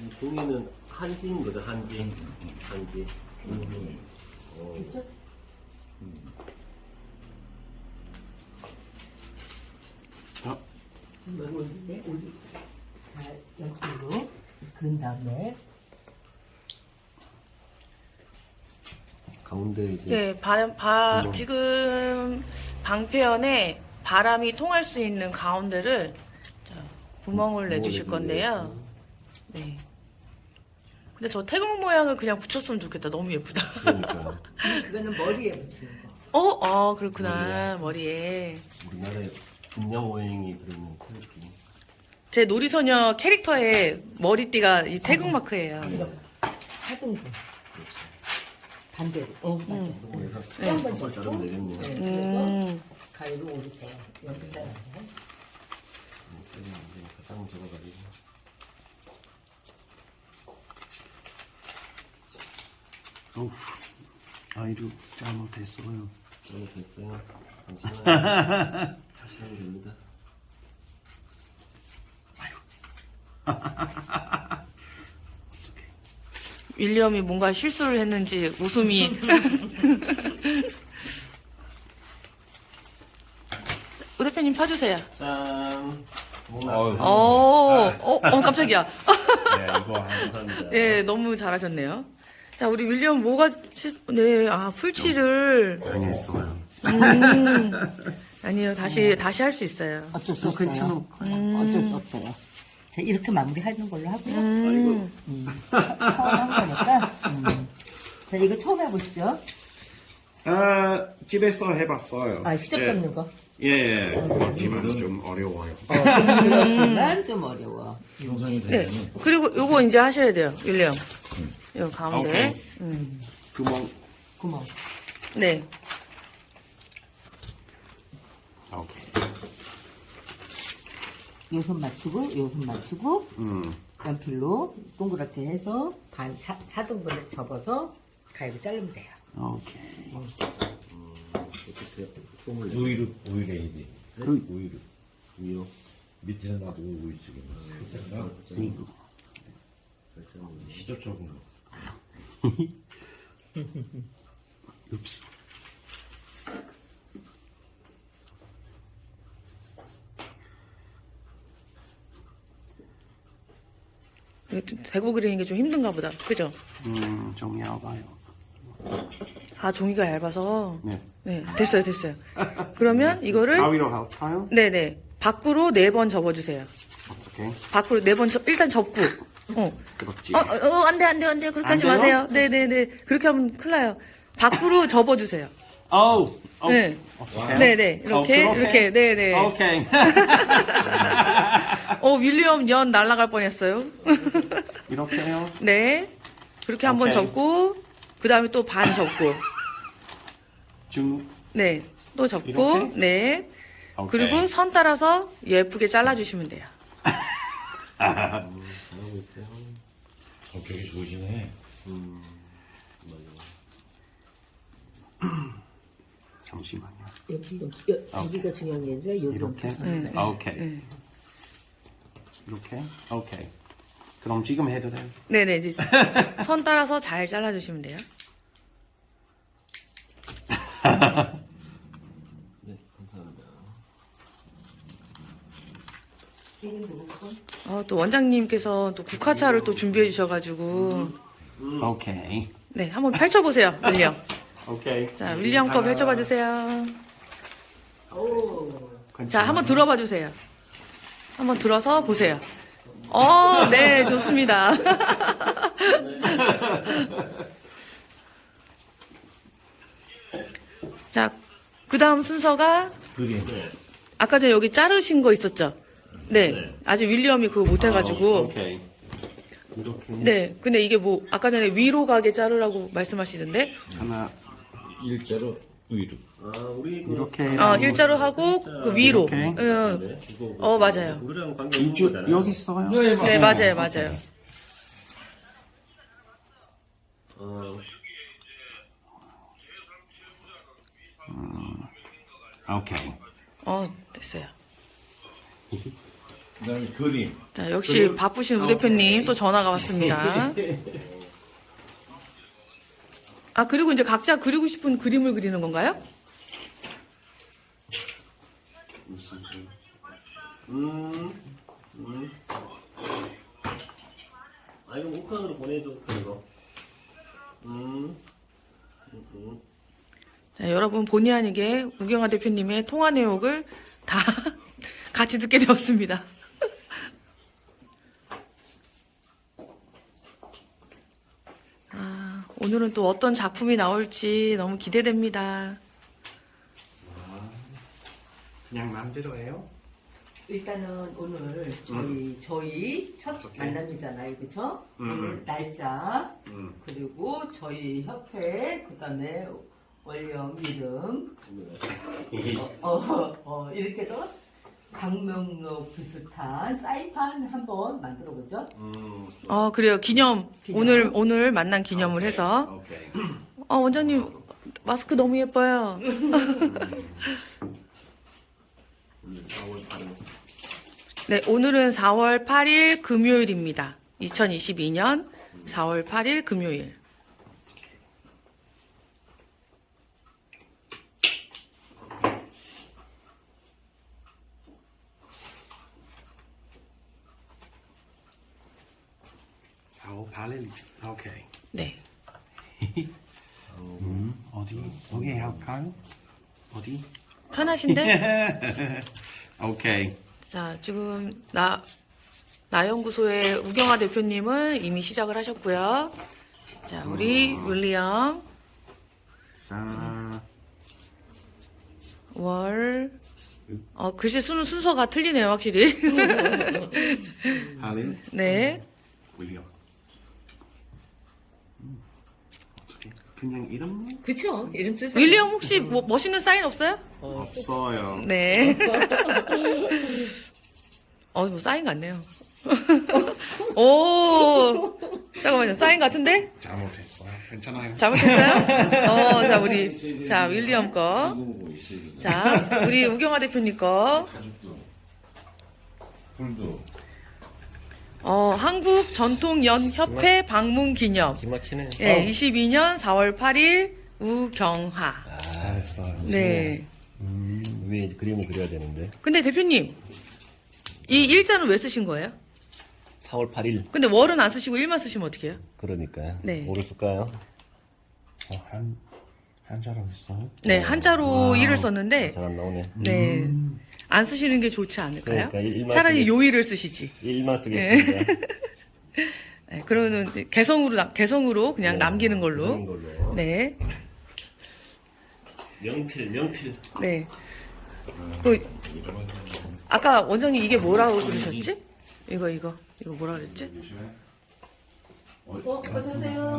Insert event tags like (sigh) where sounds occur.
이 종이는 한지인 거죠, 한지. 한지. 어, 이걸 올리네 올리 자 옆으로 근 다음에 가운데 이제 네, 바, 바, 지금 방패연에 바람이 통할 수 있는 가운데를 자, 구멍을 내주실 건데요. 네. 근데 저 태국 모양을 그냥 붙였으면 좋겠다. 너무 예쁘다. 그러니까 그거는 머리에 붙이는 거 어, 아, 그렇구나. 머리에. 우리나라에 분명 오행이 들어있는 태극기. 제 놀이소녀 캐릭터의 머리띠가 이 태국 마크예요. 하등분 반대로 어 맞아 그래서 네. 한번 한번 잡고 자르면 되겠네요. 네, 그래서 음, 가위로 오르세요 여기 따라서 가장 적어가지고. 어우, 아이도 잘못했어요. 잘못했어요. 괜찮아요. (laughs) 다시 하면 됩니다. (laughs) 윌리엄이 뭔가 실수를 했는지 웃음이. (laughs) 우 대표님 펴주세요. 짠. 목 어휴. 나왔어요. 어, 어, 어, 깜짝이야. 네, 이거 한 감사합니다. 네, 너무 잘하셨네요. 자, 우리 윌리엄 뭐가, 실- 네, 아, 풀칠을. 당했어요. 음, 아니요, 다시, 다시 할 수 있어요. 어쩔 수 없어요. 어쩔 수 없어요. 자 이렇게 마무리하는 걸로 하고요. 음, 처음 한 거니까. 음. 자 이거 처음 해보시죠. 아, 집에서 해봤어요. 아 휴적 잡는 거? 예, 예. 그렇지만 좀 어려워요. 어, 그렇지만 좀 어려워. 네. 그리고 요거 이제 하셔야 돼요, 윌리엄. 요 가운데. 오케이. 음, 구멍. 구멍 네. 오케이. 요손 맞추고 요손 맞추고 음, 연필로 동그랗게 해서 반 사, 4등분을 접어서 가위로 자르면 돼요 오케이. 어떻게 폼을 내 우유를 우유를 해야 돼. 그- 우유를 위로 밑에는 놔두고 우유 지금 살짝 나 이거. 살짝 시접 적은 거. (laughs) 좀 대고 그리는 게 좀 힘든가 보다. 그죠? 음, 좀 얇아요. 아, 종이가 얇아서. 네. 네, 됐어요, 됐어요. 그러면 이거를, 가위로 할까요? 네네. 밖으로 네 번 접어주세요. 어떻게? 밖으로 네 번, 접- 일단 접고. 어. 그렇지. 어, 어, 어, 안 돼, 안 돼, 안 돼. 그렇게 안 하지 돼요? 마세요. 네네네. 그렇게 하면 큰일 나요. 밖으로 (laughs) 접어주세요. 어우. 네. 네네. 이렇게, 어, 그렇게? 이렇게, 네네. 오케이. (laughs) (laughs) 어, 윌리엄 연 날아갈 뻔했어요. 이렇게요? 네. 그렇게 한 번 오케이. 접고, 그 다음에 또 반 접고, 중. 네. 또 접고, 이렇게? 네. 오케이. 그리고 선 따라서 예쁘게 잘라주시면 돼요. 잘하고 있어요. 성격이 좋으시네. 음, (clears throat) 잠시만요. 여기 여기 여, 여기가 중요한 게 아니라 여기 이렇게? 옆에 아, 오케이. 네. 이렇게? 오케이. 그럼 지금 해도 돼요? 네네. 이제 (laughs) 선 따라서 잘 잘라주시면 돼요. (laughs) 네, 감사합니다. 어, 또 원장님께서 또 국화차를 또 준비해 주셔가지고, 오케이. 네. 한번 펼쳐보세요, 윌리엄. 오케이. 자, 윌리엄 거 펼쳐봐 주세요. 자, 한번 들어봐 주세요. 한번 들어서 보세요. 어, 네, 좋습니다. (laughs) 자, 그 다음 순서가 그림. 아까 전에 여기 자르신 거 있었죠? 네. 아직 윌리엄이 그거 못 해가지고. 오케이. 이렇게 네. 근데 이게 뭐, 아까 전에 위로 가게 자르라고 말씀하시던데? 하나, 일자로 우유를. 아, 우리 그 이렇게. 어, 일자로 하고, 그 위로. 이렇게? 응. 네, 이거 어, 맞아요. 그거랑 관계 없는 이쪽, 거잖아요. 여기 있어요? 네, 맞아요, 맞아요. 어, 오케이. 어, 됐어요. (laughs) 그다음에 그림. 자, 역시 바쁘신 우 대표님 또 전화가 왔습니다. (laughs) 아, 그리고 이제 각자 그리고 싶은 그림을 그리는 건가요? 음, 음. 아, 이거 옥상으로 보내줘, 그거. 음, 음, 음. 자, 여러분 본의 아니게 우경아 대표님의 통화 내역을 다 (laughs) 같이 듣게 되었습니다. 아, 오늘은 또 어떤 작품이 나올지 너무 기대됩니다. 그냥 마음대로 해요. 일단은 오늘 저희 저희 첫 오케이. 만남이잖아요, 그렇죠? 음, 오늘 음. 날짜 음. 그리고 저희 협회 그 다음에 원령 이름 어, 어, 어, 이렇게 해서 강명록 비슷한 사이판 한번 만들어 보죠. 음. 어, 그래요. 기념. 기념. 오늘 오늘 만난 기념을 해서 오케이. 어, 원장님 마스크 너무 예뻐요. 오늘 4월 8일. 네, 오늘은 4월 8일 금요일입니다. 2022년 4월 8일 금요일. 사오 팔일. 오케이. 네. (laughs) 음, 어디 어디 할까요? 어디? 편하신데? (laughs) 오케이. 자, 지금 나 나연구소의 우경아 대표님은 이미 시작을 하셨고요. 자, 우리 윌리엄 사월 어, 글씨 쓰는 순서가 틀리네요, 확실히. (laughs) 팔일. 네. 윌리엄. 음, 그냥 이름 그렇죠. 이름 쓰세요. 윌리엄 혹시 뭐 멋있는 사인 없어요? 없어요. 네. (laughs) 어, 뭐 사인 같네요. (laughs) 오, 잠깐만요. 사인 같은데? 잘못했어요. 괜찮아요. 잘못했어요? 어, 자, 우리, (laughs) 자, 윌리엄 거. 이거 이거. 자, 우리 우경아 대표님 거. 가죽도. 불도. 어, 한국 전통연협회 방문 기념. 기막히네. 예, 22년 4월 8일 우경화. 잘했어요. 네. 음, 위에 이제 그림을 그려야 되는데. 근데 대표님, 이 일자는 왜 쓰신 거예요? 4월 8일. 근데 월은 안 쓰시고 일만 쓰시면 어떡해요? 그러니까요. 네. 뭐를 쓸까요? 어, 한 한자로 했어요? 네, 한자로. 일을 썼는데, 잘 안 나오네. 네. 안 쓰시는 게 좋지 않을까요? 그러니까 일- 일만 차라리 쓰겠- 요일을 쓰시지. 일만 쓰겠습니다. (laughs) 네, 그러면 이제 개성으로, 남- 개성으로 그냥 남기는 그런 걸로. 걸로. 네. 명필, 명필. 네. 그, 아까 원장님 이게 뭐라고 그러셨지? 이거, 이거. 이거 뭐라 그랬지? 어, 어서 오세요.